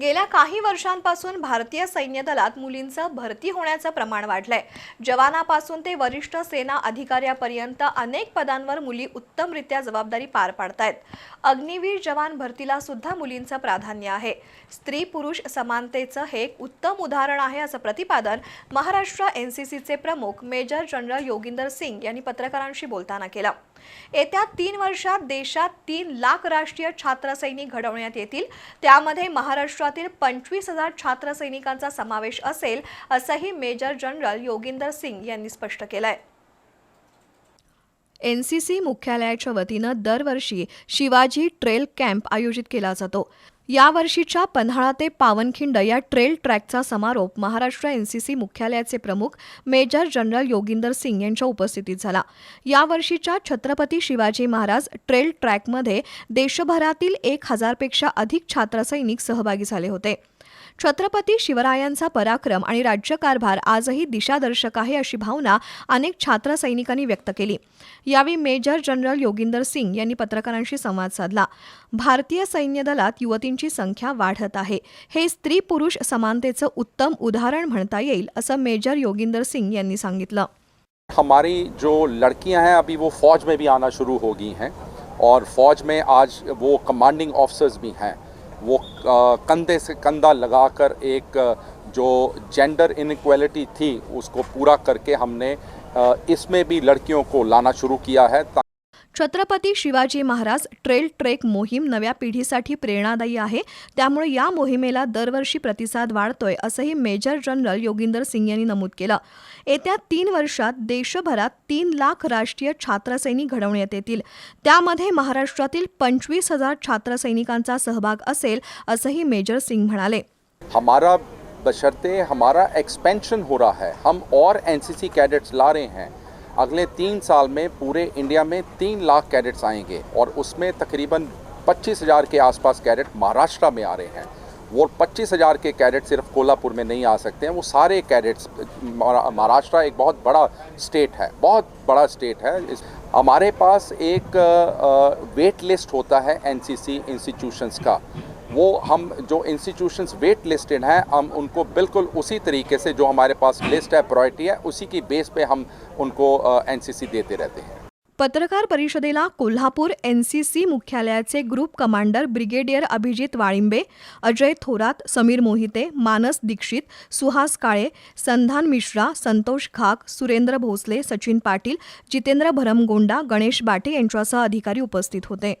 गेल्या काही वर्षांपासून भारतीय सैन्य दलात मुलींचं भरती होण्याचं प्रमाण वाढलंय. जवानापासून ते वरिष्ठ सेना अधिकाऱ्यापर्यंत अनेक पदांवर मुली उत्तमरित्या जबाबदारी पार पाडतायत. अग्निवीर जवान भरतीला सुद्धा मुलींचं प्राधान्य आहे. स्त्री पुरुष समानतेचं हे एक उत्तम उदाहरण आहे असं प्रतिपादन महाराष्ट्र एनसीसीचे प्रमुख मेजर जनरल योगिंदर सिंग यांनी पत्रकारांशी बोलताना केलं. येत्या तीन वर्षात देशात तीन लाख राष्ट्रीय छात्र सैनिक घडवण्यात येतील. त्यामध्ये महाराष्ट्र देशातील पंचवीस हजार छात्र सैनिकांचा समावेश असेल असंही मेजर जनरल योगिंदर सिंग यांनी स्पष्ट केलंय. एन सी सी मुख्यालयाच्या वतीनं दरवर्षी शिवाजी ट्रेल कॅम्प आयोजित केला जातो. यावर्षीच्या पन्हाळा ते पावनखिंड या ट्रेल ट्रॅकचा समारोप महाराष्ट्र एन सी सी मुख्यालयाचे प्रमुख मेजर जनरल योगिंदर सिंग यांच्या उपस्थितीत झाला. यावर्षीच्या छत्रपती शिवाजी महाराज ट्रेल ट्रॅकमध्ये देशभरातील एक हजारपेक्षा अधिक छात्रसैनिक सहभागी झाले होते. छत्रपती शिवरायांचा पराक्रम आणि राज्यकारभार आजही दिशादर्शक आहे अशी भावना अनेक छात्र सैनिकांनी व्यक्त केली. यावेळी मेजर जनरल योगिंदर सिंग यांनी पत्रकारांशी संवाद साधला. भारतीय सैन्य दलात युवतींची संख्या वाढत आहे. हे स्त्री पुरुष समानतेचं उत्तम उदाहरण म्हणता येईल असं मेजर योगिंदर सिंग यांनी सांगितलं. हमारी जो लड़कियां हैं अभी वो फौज में भी आना शुरू हो गई हैं और फौज में आज वो कमांडिंग ऑफिसर्स भी हैं। वो कंधे से कंधा लगाकर एक जो जेंडर इनक्वालिटी थी, उसको पूरा करके हमने इसमें भी लड़कियों को लाना शुरू किया है। छत्रपती शिवाजी महाराज ट्रेल ट्रेक मोहीम नव्या पिढीसाठी प्रेरणादायी आहे. त्यामुळे या मोहिमेला दरवर्षी प्रतिसाद वाढतोय असंही मेजर जनरल योगिंदर सिंग यांनी नमूद केलं. येत्या तीन वर्षात देशभरात तीन लाख राष्ट्रीय छात्रसैनिक घडवण्यात येतील. त्यामध्ये महाराष्ट्रातील पंचवीस हजार छात्रसैनिकांचा सहभाग असेल असंही मेजर सिंग म्हणाले. हमारा बशर्ते हमारा एक्सपेंशन हो रहा है. हम और एनसीसी कैडेट्स ला रहे हैं. अगले तीन साल में पूरे इंडिया में तीन लाख कैडेट्स आएँगे और उसमें तकरीबन पच्चीस हज़ार के आसपास कैडेट महाराष्ट्र में आ रहे हैं। वो पच्चीस हज़ार के कैडेट सिर्फ़ कोल्हापुर में नहीं आ सकते हैं। वो सारे कैडेट्स महाराष्ट्र एक बहुत बड़ा स्टेट है, बहुत बड़ा स्टेट है। हमारे पास एक वेट लिस्ट होता है एनसीसी इंस्टीट्यूशंस का। वो हम जो इंस्टीट्यूशंस वेट लिस्टेड हैं हम उनको बिल्कुल उसी तरीके से जो हमारे पास लिस्ट है प्रायोरिटी है उसी की बेस पे हम उनको एनसीसी देते रहते हैं। पत्रकार परिषदेला कोल्हापूर सी मुख्यालयाचे group commander brigadier Abhijit Walimbe Ajay Thorat Samir Mohite Manas Dixit Suhas काळे संधान मिश्रा संतोष खाक सुरेंद्र भोसले सचिन पाटील जितेंद्र भरमगोंडा गणेश बाटे यांच्यासह अधिकारी उपस्थित होते।